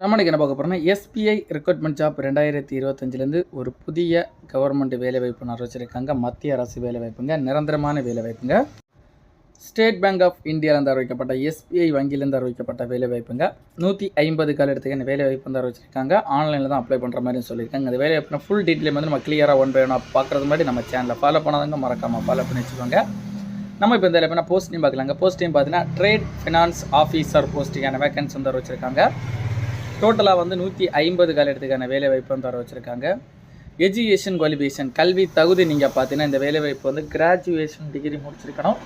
நம்ம என்ன பார்க்க போகிறோம்னா எஸ்பிஐ ரெக்ரூட்மெண்ட் ஜாப் ரெண்டாயிரத்தி இருபத்தஞ்சிலேருந்து ஒரு புதிய கவர்மெண்ட் வேலைவாய்ப்பு அறிவிச்சிருக்காங்க. மத்திய அரசு வேலைவாய்ப்புங்க நிரந்தரமான வேலைவாய்ப்புங்க ஸ்டேட் பேங்க் ஆஃப் இந்தியாவிலேருந்து அறிவிக்கப்பட்ட எஸ்பிஐ வங்கியிலேருந்து அறிவிக்கப்பட்ட வேலைவாய்ப்புங்க நூற்றி ஐம்பது கால எடுத்துக்க வேலைவாய்ப்பு வந்து அறிவிச்சிருக்காங்க. ஆன்லைனில் தான் அப்ளை பண்ணுற மாதிரி சொல்லியிருக்காங்க. அந்த வேலைவாய்ப்புனா ஃபுல் டீட்டெயில் வந்து நம்ம கிளியராக ஒன் பை ஒன் பார்க்குறது மாதிரி நம்ம சேனலில் ஃபாலோ பண்ணாதவங்க மறக்காமல் ஃபாலோ பண்ணி வச்சுக்கோங்க. நம்ம இப்போ இந்த வேலை போஸ்டிங் பார்க்கலாங்க. போஸ்டிங் பார்த்தீங்கன்னா ட்ரேட் ஃபினான்ஸ் ஆஃபீஸர் போஸ்டிங்கான வேகன்ஸ் வந்து அறிவிச்சிருக்காங்க. டோட்டலாக வந்து நூற்றி ஐம்பது கால இடத்துக்கான வேலை வாய்ப்பு தர வச்சுருக்காங்க. எஜுகேஷன் குவாலிஃபிகேஷன் கல்வி தகுதி நீங்கள் பார்த்தீங்கன்னா இந்த வேலைவாய்ப்பு வந்து கிராஜுவேஷன் டிகிரி முடிச்சிருக்கணும்.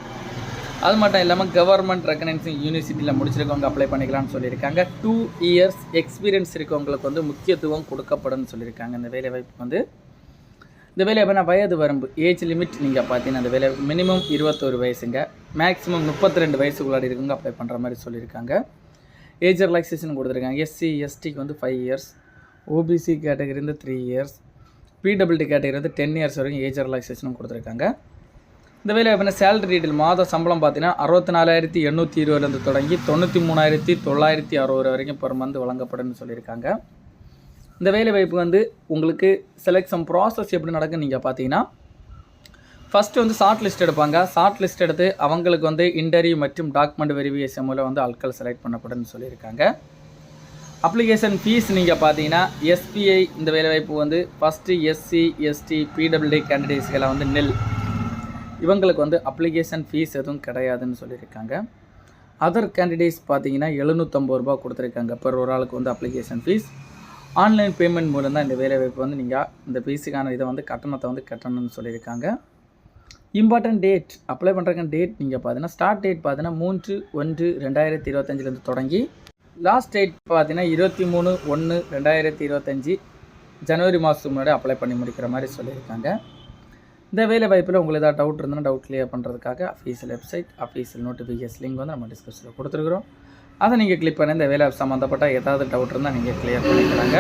அது மட்டும் இல்லாமல் கவர்மெண்ட் ரெக்கனைசிங் யூனிவர்சிட்டியில் முடிச்சிருக்கவங்க அப்ளை பண்ணிக்கலாம்னு சொல்லியிருக்காங்க. டூ இயர்ஸ் எக்ஸ்பீரியன்ஸ் இருக்கவங்களுக்கு வந்து முக்கியத்துவம் கொடுக்கப்படும் சொல்லியிருக்காங்க. இந்த வேலைவாய்ப்பு வந்து இந்த வேலை வயது வரம்பு ஏஜ் லிமிட் நீங்கள் பார்த்தீங்கன்னா அந்த வேலை மினிமம் இருபத்தோரு வயசுங்க. மேக்ஸிமம் முப்பத்தி ரெண்டு வயசுக்குள்ளாடி இருக்கவங்க அப்ளை பண்ணுற மாதிரி சொல்லியிருக்காங்க. ஏஜ் ரிலாக்ஸேஷன் கொடுத்துருக்காங்க. எஸ்சி எஸ்டிக்கு வந்து ஃபைவ் இயர்ஸ் ஓபிசி கேட்டகரி வந்து த்ரீ இயர்ஸ் பிடபிள்டி கேட்டகரி வந்து டென் இயர்ஸ் வரைக்கும் ஏஜ் ரிலாக்ஸேஷனும் கொடுத்துருக்காங்க. இந்த வேலை எப்படின்னா சேலரி டீட்டெயில் மாத சம்பளம் பார்த்தீங்கன்னா அறுபத்தி நாலாயிரத்தி எண்ணூற்றி இருபதுலேருந்து தொடங்கி தொண்ணூற்றி மூணாயிரத்தி தொள்ளாயிரத்தி அறுபது வரைக்கும் பெர் மந்த் வழங்கப்படும்னு சொல்லியிருக்காங்க. இந்த வேலை வாய்ப்பு வந்து உங்களுக்கு செலெக்ஷன் ப்ராசஸ் எப்படி நடக்குன்னு நீங்கள் பார்த்தீங்கன்னா ஃபஸ்ட்டு வந்து ஷார்ட் லிஸ்ட் எடுப்பாங்க. ஷார்ட் லிஸ்ட் எடுத்து அவங்களுக்கு வந்து இன்டர்வியூ மற்றும் டாக்குமெண்ட் வெரிஃபிகேஷன் மூலம் வந்து ஆட்கள் செலக்ட் பண்ணப்படும்னு சொல்லியிருக்காங்க. அப்ளிகேஷன் ஃபீஸ் நீங்கள் பார்த்தீங்கன்னா எஸ்பிஐ இந்த வேலைவாய்ப்பு வந்து ஃபஸ்ட்டு எஸ்சி எஸ்டி பிடபிள்யூடி கேண்டிடேட்ஸ்களை வந்து நெல் இவங்களுக்கு வந்து அப்ளிகேஷன் ஃபீஸ் எதுவும் கிடையாதுன்னு சொல்லியிருக்காங்க. அதர் கேண்டிடேட்ஸ் பார்த்தீங்கன்னா எழுநூற்றம்பது ரூபா கொடுத்துருக்காங்க பெர் ஒரு ஆளுக்கு வந்து அப்ளிகேஷன் ஃபீஸ் ஆன்லைன் பேமெண்ட் மூலம் தான் இந்த வேலைவாய்ப்பு வந்து நீங்கள் இந்த ஃபீஸுக்கான இதை வந்து கட்டணத்தை வந்து கட்டணும்னு சொல்லியிருக்காங்க. இம்பார்ட்டன்ட் டேட் அப்ளை பண்ணுறக்கான டேட் நீங்கள் பார்த்தீங்கன்னா ஸ்டார்ட் டேட் பார்த்தீங்கன்னா மூன்று ஒன்று ரெண்டாயிரத்தி இருபத்தஞ்சிலேருந்து தொடங்கி லாஸ்ட் டேட் பார்த்தீங்கன்னா இருபத்தி மூணு ஒன்று ரெண்டாயிரத்தி இருபத்தஞ்சி ஜனவரி மாதத்துக்கு முன்னாடி அப்ளை பண்ணி முடிக்கிற மாதிரி சொல்லியிருக்காங்க. இந்த வேலை வாய்ப்பில் உங்களுக்கு ஏதாவது டவுட் இருந்தால் டவுட் கிளியர் பண்ணுறதுக்காக official website official notification link வந்து நம்ம டிஸ்கிரிப்ஷனில் கொடுத்துருக்குறோம். அதை நீங்கள் கிளிக் பண்ணி இந்த வேலை சம்மந்தப்பட்ட ஏதாவது டவுட் இருந்தால் நீங்கள் கிளியர் பண்ணிக்கிறாங்க